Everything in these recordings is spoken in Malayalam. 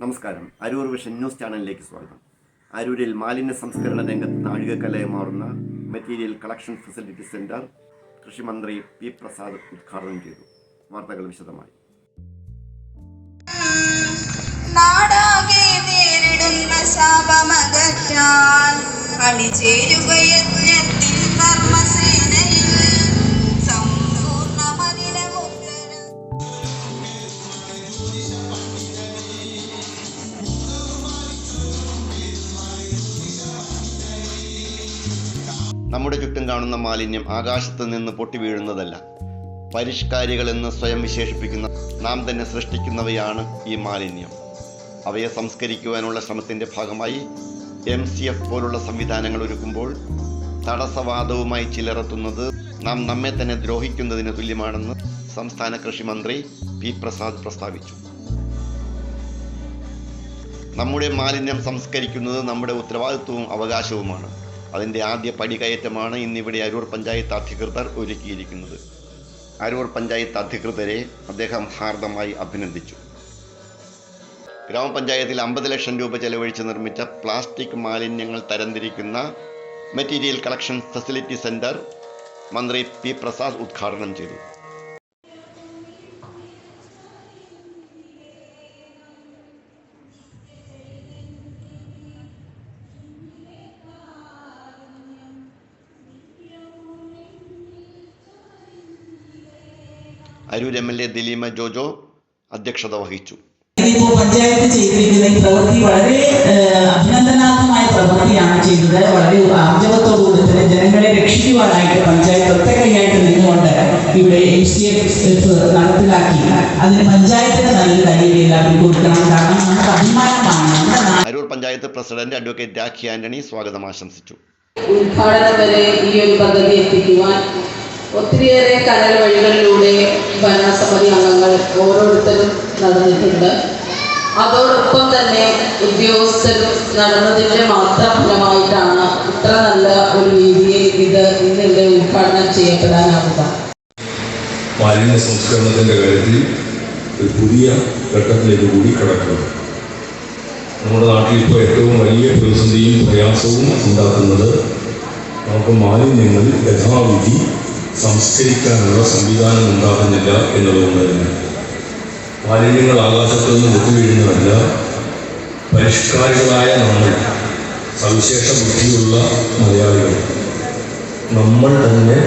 നമസ്കാരം. അരൂർ വിഷൻ ന്യൂസ് ചാനലിലേക്ക് സ്വാഗതം. അരൂരിൽ മാലിന്യ സംസ്കരണ രംഗത്ത് നാഴികക്കല്ലായി മാറുന്ന മെറ്റീരിയൽ കളക്ഷൻ ഫെസിലിറ്റി സെന്റർ കൃഷിമന്ത്രി പി പ്രസാദ് ഉദ്ഘാടനം ചെയ്തു. വാർത്തകൾ വിശദമായി. നാടാകെ നേരിടുന്ന ശാപമകറ്റാൻ അണിചേരുക നമ്മുടെ ചുറ്റും കാണുന്ന മാലിന്യം ആകാശത്ത് നിന്ന് പൊട്ടി വീഴുന്നതല്ല. പരിഷ്കാരികളെന്ന് സ്വയം വിശേഷിപ്പിക്കുന്ന നാം തന്നെ സൃഷ്ടിക്കുന്നവയാണ് ഈ മാലിന്യം. അവയെ സംസ്കരിക്കുവാനുള്ള ശ്രമത്തിന്റെ ഭാഗമായി എം സി എഫ് പോലുള്ള സംവിധാനങ്ങൾ ഒരുക്കുമ്പോൾ തടസ്സവാദവുമായി ചിലറത്തുന്നത് നാം നമ്മെ തന്നെ ദ്രോഹിക്കുന്നതിന് തുല്യമാണെന്ന് സംസ്ഥാന കൃഷി മന്ത്രി പി പ്രസാദ് പ്രസ്താവിച്ചു. നമ്മുടെ മാലിന്യം സംസ്കരിക്കുന്നത് നമ്മുടെ ഉത്തരവാദിത്വവും അവകാശവുമാണ്. അതിന്റെ ആദ്യ പടികയറ്റമാണ് ഇന്നിവിടെ അരൂർ പഞ്ചായത്ത് അധികൃതർ ഒരുക്കിയിരിക്കുന്നത്. അരൂർ പഞ്ചായത്ത് അധികൃതരെ അദ്ദേഹം ഹാർദമായി അഭിനന്ദിച്ചു. ഗ്രാമപഞ്ചായത്തിൽ അമ്പത് ലക്ഷം രൂപ ചെലവഴിച്ച് നിർമ്മിച്ച പ്ലാസ്റ്റിക് മാലിന്യങ്ങൾ തരംതിരിക്കുന്ന മെറ്റീരിയൽ കളക്ഷൻ ഫെസിലിറ്റി സെന്റർ മന്ത്രി പി പ്രസാദ് ഉദ്ഘാടനം ചെയ്തു. Aroor M L A Dileema Jojo അധ്യക്ഷത വഹിച്ചു. ഇതിപ്പോ പഞ്ചായത്ത് ചെയ്തിരിക്കുന്ന ഈ പ്രവൃത്തി വളരെ അഭിനന്ദനാർഹമായ പ്രവൃത്തിയാണ് ചെയ്തത്. വളരെ ആർജവത്തോടുകൂടി തന്നെ ജനങ്ങളെ രക്ഷിക്കുവാനായിട്ട് പഞ്ചായത്ത് ഒറ്റക്കൈയായിട്ട് നിന്നുകൊണ്ട് ഇവിടെ എം സി എഫ് നടപ്പിലാക്കി. അതിന് പഞ്ചായത്തിന് നല്ല കയ്യിൽ എല്ലാവരും കൊടുക്കണം. കാരണം നമുക്ക് അഭിമാനമാണ്. അരൂർ പഞ്ചായത്ത് പ്രസിഡന്റ് അഡ്വക്കേറ്റ് രാഖി ആന്റണി സ്വാഗതം ആശംസിച്ചു. ഉദ്ഘാടനം വരെ ഈ ഒരു പദ്ധതി എത്തിക്കുവാൻ ഒത്തിരിയേറെ കരൽ വഴികളിലൂടെ ഭരണസമിതി അംഗങ്ങൾ ഓരോരുത്തരും നടന്നിട്ടുണ്ട്. അതോടൊപ്പം തന്നെ ഉദ്യോഗസ്ഥരും നടന്നതിന്റെ മാത്രം ഫലമായിട്ടാണ് ഇത്ര നല്ല ഒരു രീതിയിൽ ഇത് ഇന്നിവിടെ ഉദ്ഘാടനം ചെയ്യപ്പെടാനാവുക. മാലിന്യ സംസ്കരണത്തിന്റെ കാര്യത്തിൽ ഒരു പുതിയ ഘട്ടത്തിലേക്ക് കൂടി കടക്കുന്നു. നമ്മുടെ നാട്ടിൽ ഇപ്പോൾ ഏറ്റവും വലിയ പ്രതിസന്ധിയും പ്രയാസവും ഉണ്ടാക്കുന്നത് നമുക്ക് മാലിന്യങ്ങൾ യഥാവിധി സംസ്കരിക്കാനുള്ള സംവിധാനം ഉണ്ടാകുന്നില്ല എന്നുള്ളതുകൊണ്ട് തന്നെ മാലിന്യങ്ങൾ ആകാശത്തു നിന്ന് വിട്ടുവീഴുന്നതല്ല പരിഷ്കാരികളായ നമ്മൾ സവിശേഷ ബുദ്ധിയുള്ള മലയാളികൾ. നമ്മൾ തന്നെ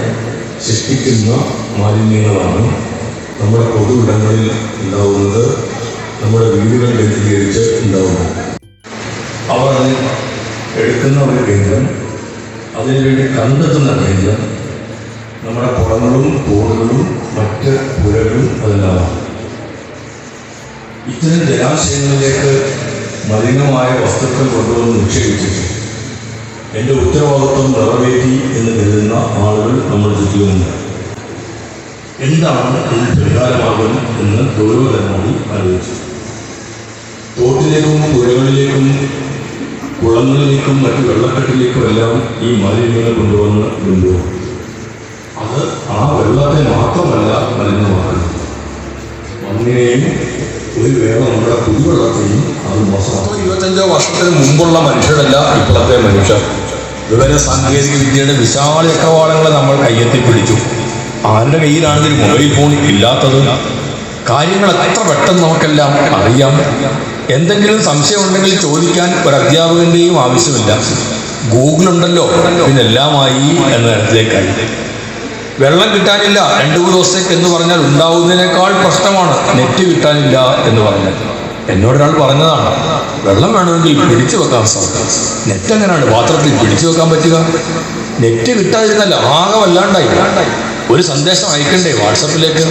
സൃഷ്ടിക്കുന്ന മാലിന്യങ്ങളാണ് നമ്മുടെ പൊതു ഇടങ്ങളിൽ ഉണ്ടാവുന്നത് നമ്മുടെ വീടുകൾ കേന്ദ്രീകരിച്ച് ഉണ്ടാവുന്നത്. അവർ അതിൽ എടുക്കുന്ന ഒരു കേന്ദ്രം അതിനുവേണ്ടി കണ്ടെത്തുന്ന കേന്ദ്രം നമ്മുടെ കുളങ്ങളും തോടുകളും മറ്റ് പുഴകളും അതെല്ലാമാണ് ഇത്തരം ജലാശയങ്ങളിലേക്ക് മലിനമായ വസ്തുക്കൾ കൊണ്ടുവന്ന് നിക്ഷേപിച്ചിട്ട് എന്റെ ഉത്തരവാദിത്വം നിറവേറ്റി എന്ന് കരുതുന്ന ആളുകൾ നമ്മുടെ ചുറ്റിലുമുണ്ട്. എന്താണ് ഇതിന് പരിഹാരമാകും എന്ന് ഗൗരവകരമായി ആലോചിച്ചു. തോട്ടിലേക്കും പുഴകളിലേക്കും കുളങ്ങളിലേക്കും മറ്റു വെള്ളക്കെട്ടിലേക്കും എല്ലാം ഈ മാലിന്യങ്ങൾ കൊണ്ടുവന്ന് ഇടുമ്പോൾ അത് ആ വെള്ളത്തെ മാത്രമല്ല മലിനമാക്കുന്നത്. മണ്ണിനെയും ഒരു വേള നമ്മുടെ കുടിവെള്ളത്തെയും അത് മോശമാക്കും. ഇരുപത്തഞ്ചോ വർഷത്തിന് മുമ്പുള്ള മനുഷ്യരല്ല ഇപ്പോഴത്തെ മനുഷ്യർ. വിവര സാങ്കേതിക വിദ്യയുടെ വിശാല ചക്രവാളങ്ങളെ നമ്മൾ കയ്യെത്തി പിടിച്ചു. ആരുടെ കയ്യിലാണ് മൊബൈൽ ഫോൺ ഇല്ലാത്തത്? കാര്യങ്ങൾ എത്ര പെട്ടെന്ന് നമുക്കെല്ലാം അറിയാം. എന്തെങ്കിലും സംശയം ഉണ്ടെങ്കിൽ ചോദിക്കാൻ ഒരു അധ്യാപകന്റെയും ആവശ്യമില്ല. ഗൂഗിൾ ഉണ്ടല്ലോ പിന്നെ എല്ലാമായി എന്ന തരത്തിലേക്കായി വെള്ളം കിട്ടാനില്ല. രണ്ടു മൂന്ന് ദിവസത്തേക്ക് എന്ന് പറഞ്ഞാൽ ഉണ്ടാവുന്നതിനേക്കാൾ പ്രശ്നമാണ്. നെറ്റ് കിട്ടാനില്ല എന്ന് പറഞ്ഞാൽ. എന്നോടൊരാൾ പറഞ്ഞതാണ്. വെള്ളം വേണമെങ്കിൽ പിടിച്ചു വെക്കാൻ സാധിക്കും. നെറ്റ് എങ്ങനെയാണ്? പാത്രത്തിൽ പിടിച്ചു വെക്കാൻ പറ്റുക? നെറ്റ് കിട്ടാതിരുന്നല്ല ആകെ വല്ലാണ്ടായി. ഒരു സന്ദേശം അയക്കണ്ടേ വാട്സപ്പിലേക്ക്?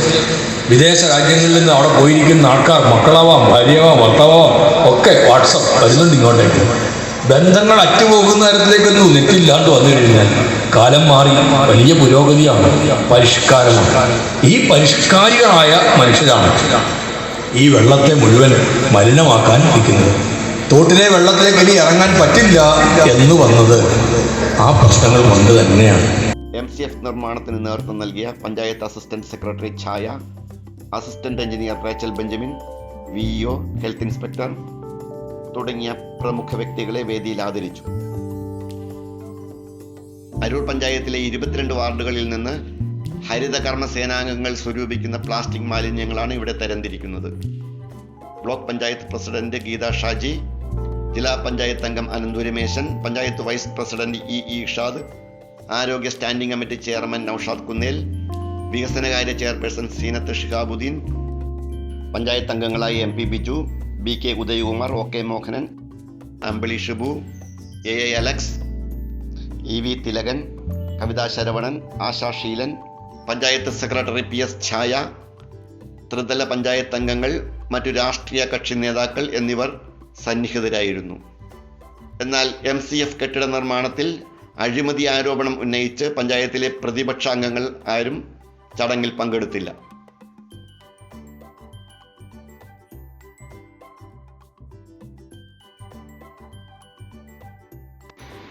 വിദേശ രാജ്യങ്ങളിൽ നിന്ന് അവിടെ പോയിരിക്കുന്ന ആൾക്കാർ മക്കളാവാം ഭാര്യയാവാം ഭർത്താവാം ഒക്കെ വാട്സപ്പ് വരുന്നുണ്ട് ഇങ്ങോട്ടേക്ക്. ബന്ധങ്ങൾ അറ്റുപോകുന്ന തരത്തിലേക്കൊന്നും നെറ്റില്ലാണ്ട് വന്നു കഴിഞ്ഞാൽ കാലം മാറി. വലിയ പുരോഗതിയാണ്. പരിഷ്കാരമാണ് ഈ പരിഷ്കാരികളായ മനുഷ്യരാണ് ഈ വെള്ളത്തെ മുഴുവൻ മലിനമാക്കാൻ ഇരിക്കുന്നത്. തോട്ടിലെ വെള്ളത്തിലേക്ക് ഇനി ഇറങ്ങാൻ പറ്റില്ല എന്ന് വന്നത് ആ പ്രശ്നങ്ങൾ കൊണ്ട് തന്നെയാണ്. എം സി എഫ് നിർമ്മാണത്തിന് നേതൃത്വം നൽകിയ panchayat assistant secretary Chaya assistant engineer Rachel Benjamin V E health inspector തുടങ്ങിയ പ്രമുഖ വ്യക്തികളെ വേദിയിൽ ആദരിച്ചു. അരൂർ പഞ്ചായത്തിലെ ഇരുപത്തിരണ്ട് വാർഡുകളിൽ നിന്ന് ഹരിതകർമ്മ സേനാംഗങ്ങൾ സ്വരൂപിക്കുന്ന പ്ലാസ്റ്റിക് മാലിന്യങ്ങളാണ് ഇവിടെ തരംതിരിക്കുന്നത്. ബ്ലോക്ക് പഞ്ചായത്ത് പ്രസിഡന്റ് ഗീത ഷാജി ജില്ലാ പഞ്ചായത്ത് അംഗം Ananthu Rameshan panchayat vice president E E Ishad ആരോഗ്യ standing committee chairman Noushad Kunnel വികസനകാര്യ ചെയർപേഴ്സൺ സീനത്ത് ഷിഹാബുദ്ദീൻ പഞ്ചായത്ത് അംഗങ്ങളായി M P Biju B K Udayakumar O K Mohanan Ambili Shibu A A Alex E V Thilakan Kavitha Saravanan Asha Sheelan panchayat secretary P S Chaya ത്രിതല പഞ്ചായത്ത് അംഗങ്ങൾ മറ്റു രാഷ്ട്രീയ കക്ഷി നേതാക്കൾ എന്നിവർ സന്നിഹിതരായിരുന്നു. എന്നാൽ എം സി എഫ് കെട്ടിട നിർമ്മാണത്തിൽ അഴിമതി ആരോപണം ഉന്നയിച്ച് പഞ്ചായത്തിലെ പ്രതിപക്ഷ അംഗങ്ങൾ ആരും ചടങ്ങിൽ പങ്കെടുത്തില്ല.